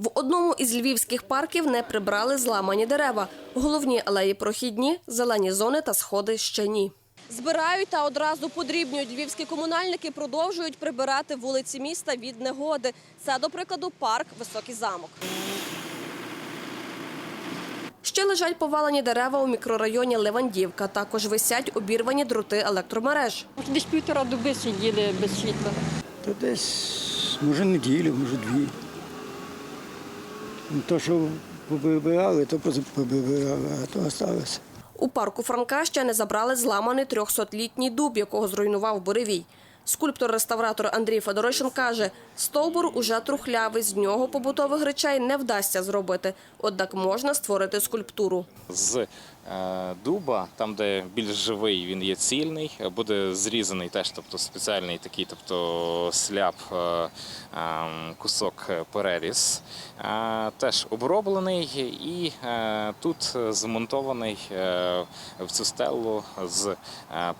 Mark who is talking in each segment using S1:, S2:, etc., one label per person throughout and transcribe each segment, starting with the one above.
S1: В одному із львівських парків не прибрали зламані дерева. Головні алеї прохідні, зелені зони та сходи ще ні. Збирають та одразу подрібнюють. Львівські комунальники продовжують прибирати вулиці міста від негоди. Це, до прикладу, парк Високий замок. Ще лежать повалені дерева у мікрорайоні Левандівка. Також висять обірвані дроти електромереж.
S2: Десь півтора доби сиділи без світла.
S3: То десь, може, неділю, може дві. То, що побирали, то побирали, а то залишилося.
S1: У парку Франка ще не забрали зламаний 300-літній дуб, якого зруйнував буревій. Скульптор-реставратор Андрій Федоришин каже, стовбур уже трухлявий, з нього побутових речей не вдасться зробити, однак можна створити скульптуру.
S4: з дуба, там, де більш живий, він є цільний, е, буде зрізаний теж, тобто спеціальний такий, тобто сляп, е, е, кусок е, переріз, е, теж оброблений і е, тут змонтований е, в цю стелу з е,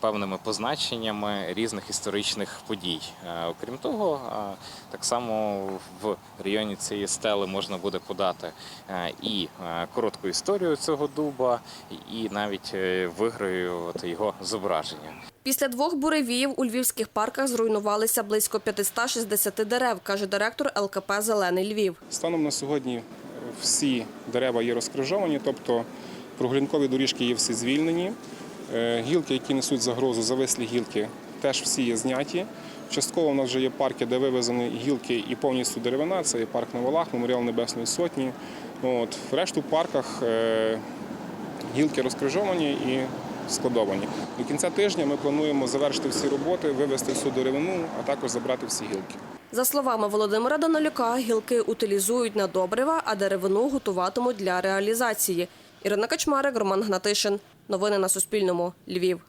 S4: певними позначеннями різних історичних подій. Е, Окрім того, е, так само в районі цієї стели можна буде подати е, і е, коротку історію цього дуба, і навіть е, виграю от його зображення.
S1: Після двох буревіїв у львівських парках зруйнувалися близько 560 дерев, каже директор ЛКП «Зелений Львів».
S5: Станом на сьогодні е, всі дерева є розкрижовані, тобто прогулянкові доріжки є всі звільнені. Е, Гілки, які несуть загрозу, завислі гілки, теж всі є зняті. Частково у нас вже є парки, де вивезені гілки і повністю деревина. Це є парк на Валах, меморіал Небесної Сотні. От. В решту парках гілки розкрижовані і складовані. До кінця тижня ми плануємо завершити всі роботи, вивезти всю деревину, а також забрати всі гілки.
S1: За словами Володимира Данилюка, гілки утилізують на добрива, а деревину готуватимуть для реалізації. Ірина Качмарик, Роман Гнатишин. Новини на Суспільному. Львів.